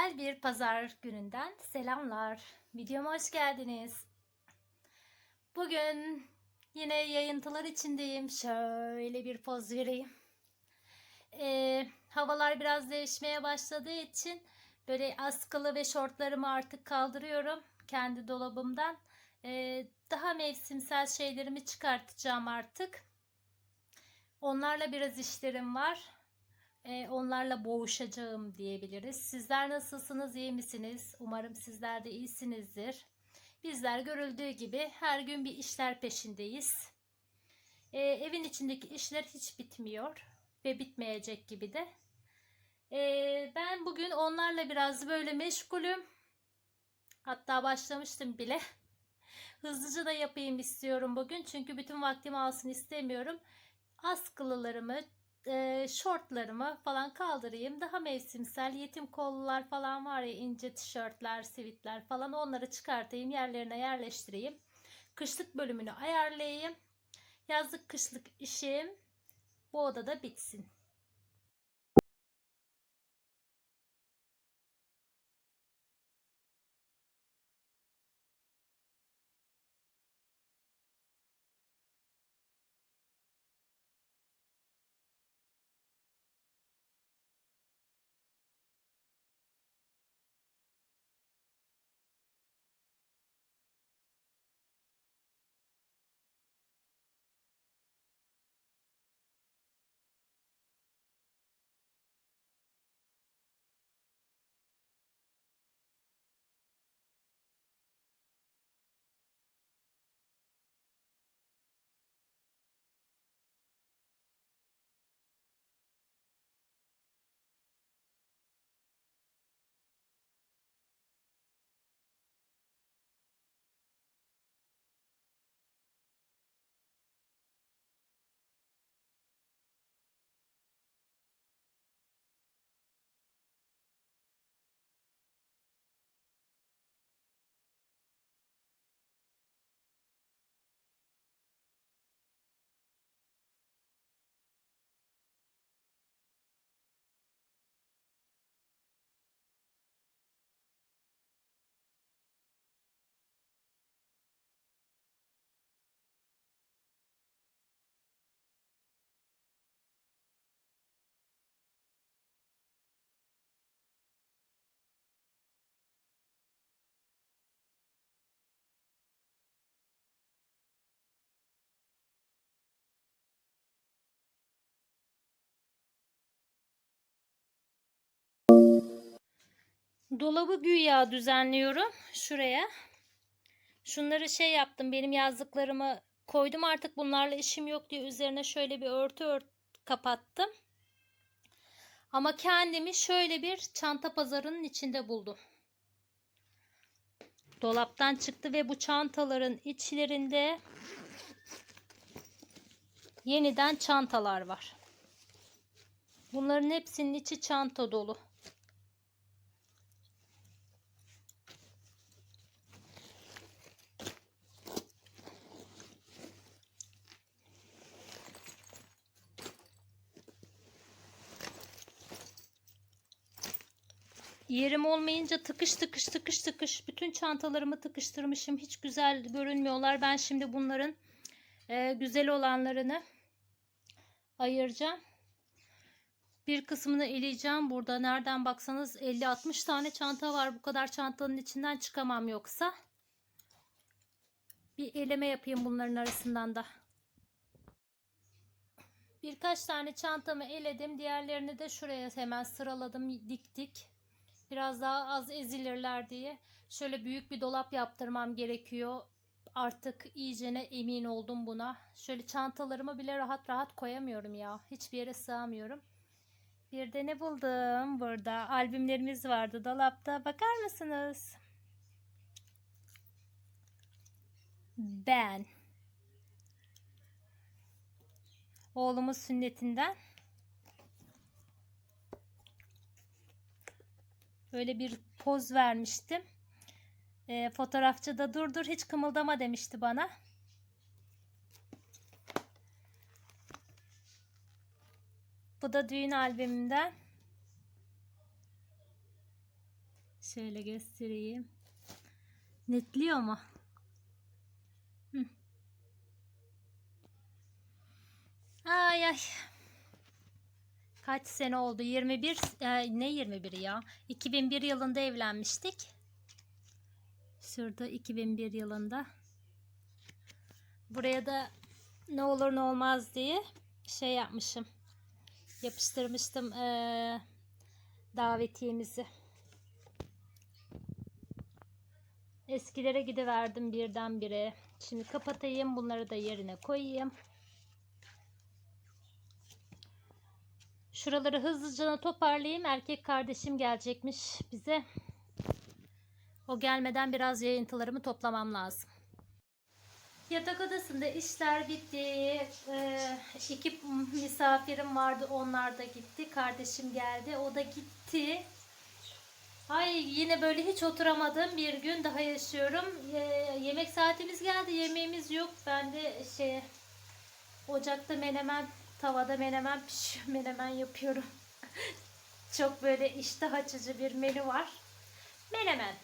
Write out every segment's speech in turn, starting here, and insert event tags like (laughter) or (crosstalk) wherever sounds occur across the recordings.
Güzel bir pazar gününden selamlar. Videoma hoş geldiniz. Bugün yine yayıntılar içindeyim. Şöyle bir poz vereyim. Ee, havalar biraz değişmeye başladığı için böyle askılı ve şortlarımı artık kaldırıyorum kendi dolabımdan. Ee, daha mevsimsel şeylerimi çıkartacağım artık. Onlarla biraz işlerim var. Ee, onlarla boğuşacağım diyebiliriz. Sizler nasılsınız? iyi misiniz? Umarım sizler de iyisinizdir. Bizler görüldüğü gibi her gün bir işler peşindeyiz. Ee, evin içindeki işler hiç bitmiyor ve bitmeyecek gibi de. Ee, ben bugün onlarla biraz böyle meşgulüm. Hatta başlamıştım bile. (laughs) Hızlıca da yapayım istiyorum bugün. Çünkü bütün vaktimi alsın istemiyorum. Askılılarımı, e, şortlarımı falan kaldırayım. Daha mevsimsel yetim kollular falan var ya ince tişörtler, sivitler falan onları çıkartayım yerlerine yerleştireyim. Kışlık bölümünü ayarlayayım. Yazlık kışlık işim bu odada bitsin. Dolabı güya düzenliyorum şuraya. Şunları şey yaptım. Benim yazdıklarımı koydum artık bunlarla işim yok diye üzerine şöyle bir örtü ört kapattım. Ama kendimi şöyle bir çanta pazarının içinde buldum. Dolaptan çıktı ve bu çantaların içlerinde yeniden çantalar var. Bunların hepsinin içi çanta dolu. Yerim olmayınca tıkış tıkış tıkış tıkış bütün çantalarımı tıkıştırmışım. Hiç güzel görünmüyorlar. Ben şimdi bunların e, güzel olanlarını ayıracağım. Bir kısmını eleyeceğim burada. Nereden baksanız 50-60 tane çanta var. Bu kadar çantanın içinden çıkamam yoksa. Bir eleme yapayım bunların arasından da. Birkaç tane çantamı eledim. Diğerlerini de şuraya hemen sıraladım, diktik. Biraz daha az ezilirler diye. Şöyle büyük bir dolap yaptırmam gerekiyor. Artık iyicene emin oldum buna. Şöyle çantalarımı bile rahat rahat koyamıyorum ya. Hiçbir yere sığamıyorum. Bir de ne buldum burada? Albümlerimiz vardı dolapta. Bakar mısınız? Ben. Oğlumun sünnetinden. Böyle bir poz vermiştim. E, fotoğrafçı da dur dur hiç kımıldama demişti bana. Bu da düğün albümümden. Şöyle göstereyim. Netliyor mu? Hı. Ay ay. Kaç sene oldu? 21 e, ne 21 ya? 2001 yılında evlenmiştik. Şurada 2001 yılında. Buraya da ne olur ne olmaz diye şey yapmışım. Yapıştırmıştım eee davetiyemizi. Eskilere gidiverdim birdenbire. Şimdi kapatayım. Bunları da yerine koyayım. Şuraları hızlıca toparlayayım. Erkek kardeşim gelecekmiş bize. O gelmeden biraz yayıntılarımı toplamam lazım. Yatak odasında işler bitti. Ee, iki misafirim vardı. Onlar da gitti. Kardeşim geldi. O da gitti. Ay yine böyle hiç oturamadığım bir gün daha yaşıyorum. Ee, yemek saatimiz geldi. Yemeğimiz yok. Ben de şey ocakta menemen, tavada menemen pişiyor. Menemen yapıyorum. (laughs) Çok böyle iştah açıcı bir menü var. Menemen.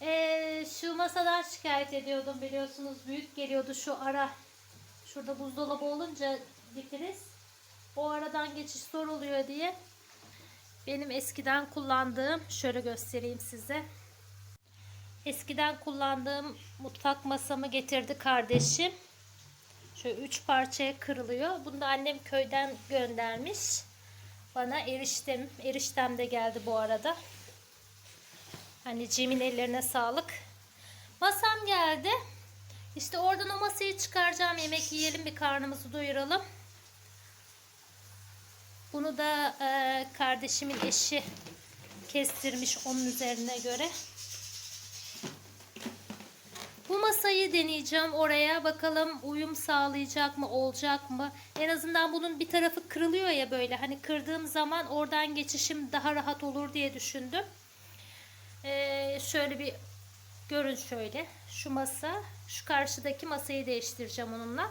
Ee, şu masadan şikayet ediyordum biliyorsunuz. Büyük geliyordu şu ara. Şurada buzdolabı olunca dikiriz. O aradan geçiş zor oluyor diye. Benim eskiden kullandığım şöyle göstereyim size. Eskiden kullandığım mutfak masamı getirdi kardeşim. Şöyle üç parçaya kırılıyor. Bunu da annem köyden göndermiş. Bana eriştem, eriştem de geldi bu arada. Anneciğimin ellerine sağlık. Masam geldi. İşte oradan o masayı çıkaracağım. Yemek yiyelim bir karnımızı doyuralım. Bunu da e, kardeşimin eşi kestirmiş onun üzerine göre. Bu masayı deneyeceğim oraya. Bakalım uyum sağlayacak mı, olacak mı? En azından bunun bir tarafı kırılıyor ya böyle. Hani kırdığım zaman oradan geçişim daha rahat olur diye düşündüm. Ee, şöyle bir görün şöyle. Şu masa, şu karşıdaki masayı değiştireceğim onunla.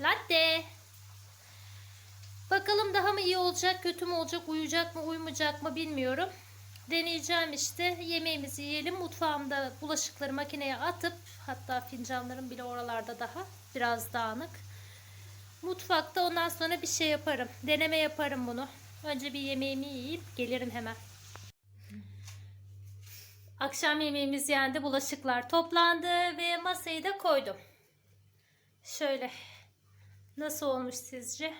Latte. Bakalım daha mı iyi olacak, kötü mü olacak, uyuyacak mı, uyumayacak mı bilmiyorum. Deneyeceğim işte. Yemeğimizi yiyelim. Mutfağımda bulaşıkları makineye atıp hatta fincanlarım bile oralarda daha biraz dağınık. Mutfakta ondan sonra bir şey yaparım. Deneme yaparım bunu. Önce bir yemeğimi yiyeyim. Gelirim hemen. Akşam yemeğimiz yendi. Bulaşıklar toplandı ve masayı da koydum. Şöyle. Nasıl olmuş sizce?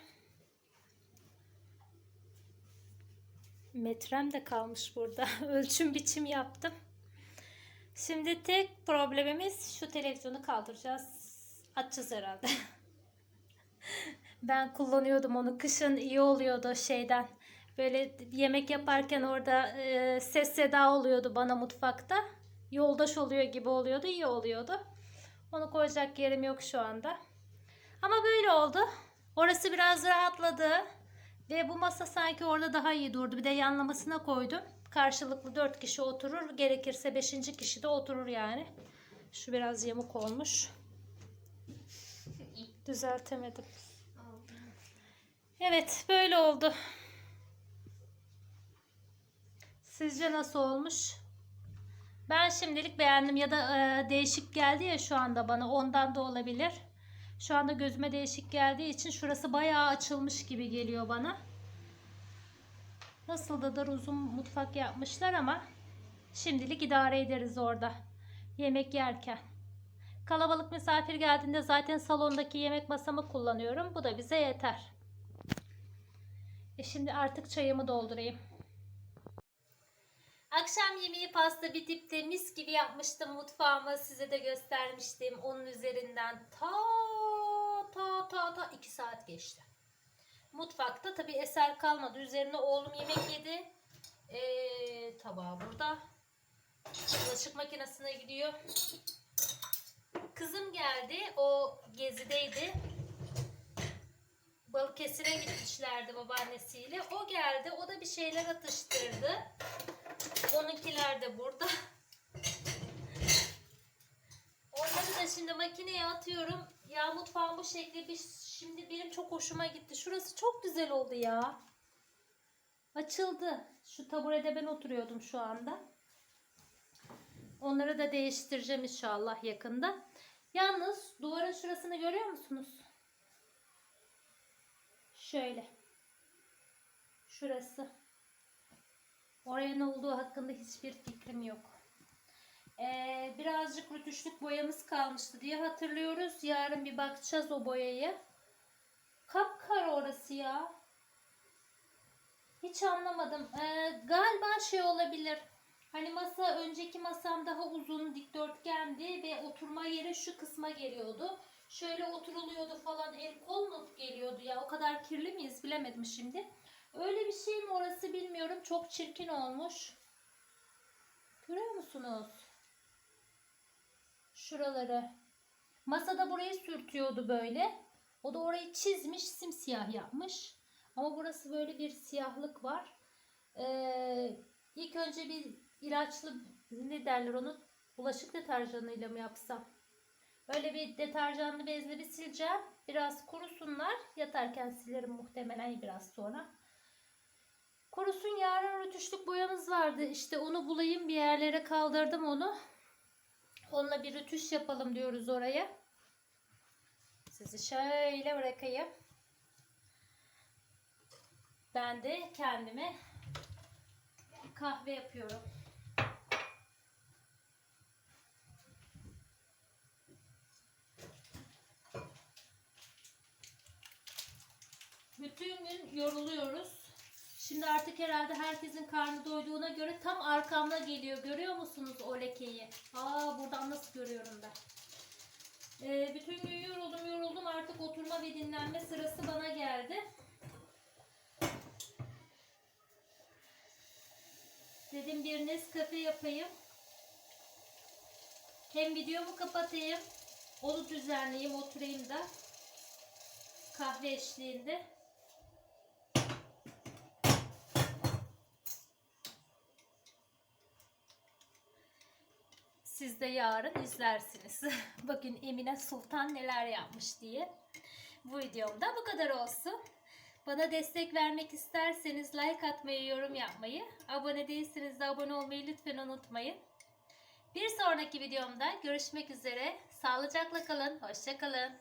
Metrem de kalmış burada. (laughs) Ölçüm biçim yaptım. Şimdi tek problemimiz şu televizyonu kaldıracağız. Açacağız herhalde. (laughs) ben kullanıyordum onu. Kışın iyi oluyordu şeyden. Böyle yemek yaparken orada e, ses seda oluyordu bana mutfakta. Yoldaş oluyor gibi oluyordu. iyi oluyordu. Onu koyacak yerim yok şu anda. Ama böyle oldu. Orası biraz rahatladı. Ve bu masa sanki orada daha iyi durdu. Bir de yanlamasına koydum. Karşılıklı 4 kişi oturur. Gerekirse 5. kişi de oturur yani. Şu biraz yamuk olmuş. Düzeltemedim. Evet böyle oldu. Sizce nasıl olmuş? Ben şimdilik beğendim ya da e, değişik geldi ya şu anda bana ondan da olabilir. Şu anda gözüme değişik geldiği için şurası bayağı açılmış gibi geliyor bana. Nasıl da dar uzun mutfak yapmışlar ama şimdilik idare ederiz orada. Yemek yerken. Kalabalık misafir geldiğinde zaten salondaki yemek masamı kullanıyorum. Bu da bize yeter. E şimdi artık çayımı doldurayım. Akşam yemeği pasta bitip de mis gibi yapmıştım mutfağımı size de göstermiştim. Onun üzerinden ta ta ta ta 2 saat geçti. Mutfakta tabi eser kalmadı. Üzerine oğlum yemek yedi. Ee, tabağı burada. Bulaşık makinesine gidiyor. Kızım geldi. O gezideydi. Balıkesir'e gitmişlerdi babaannesiyle. O geldi. O da bir şeyler atıştırdı. Onunkiler de burada. Onları da şimdi makineye atıyorum. Ya mutfağın bu şekli bir şimdi benim çok hoşuma gitti. Şurası çok güzel oldu ya. Açıldı. Şu taburede ben oturuyordum şu anda. Onları da değiştireceğim inşallah yakında. Yalnız duvarın şurasını görüyor musunuz? Şöyle. Şurası. Oraya ne olduğu hakkında hiçbir fikrim yok. Ee, birazcık rütüşlük boyamız kalmıştı diye hatırlıyoruz. Yarın bir bakacağız o boyayı. Kapkara orası ya. Hiç anlamadım. Ee, galiba şey olabilir. Hani masa önceki masam daha uzun dikdörtgendi ve oturma yeri şu kısma geliyordu. Şöyle oturuluyordu falan el kol mu geliyordu ya o kadar kirli miyiz bilemedim şimdi. Öyle bir şey mi orası bilmiyorum. Çok çirkin olmuş. Görüyor musunuz? Şuraları. Masada burayı sürtüyordu böyle. O da orayı çizmiş simsiyah yapmış. Ama burası böyle bir siyahlık var. Ee, ilk önce bir ilaçlı ne derler onu bulaşık deterjanıyla mı yapsam? Böyle bir deterjanlı bezle bir sileceğim. Biraz kurusunlar. Yatarken silerim muhtemelen biraz sonra. Kurusun yarın rötuşluk boyamız vardı. İşte onu bulayım bir yerlere kaldırdım onu. Onunla bir rötuş yapalım diyoruz oraya. Sizi şöyle bırakayım. Ben de kendime kahve yapıyorum. Bütün gün yoruluyoruz. Şimdi artık herhalde herkesin karnı doyduğuna göre tam arkamda geliyor. Görüyor musunuz o lekeyi? Aa buradan nasıl görüyorum ben? Ee, bütün gün yoruldum yoruldum artık oturma ve dinlenme sırası bana geldi. Dedim bir Nescafe yapayım. Hem videomu kapatayım. Onu düzenleyeyim oturayım da. Kahve eşliğinde. Siz de yarın izlersiniz. (laughs) Bakın Emine Sultan neler yapmış diye. Bu videomda bu kadar olsun. Bana destek vermek isterseniz like atmayı, yorum yapmayı, abone değilseniz de abone olmayı lütfen unutmayın. Bir sonraki videomda görüşmek üzere. Sağlıcakla kalın, hoşça kalın.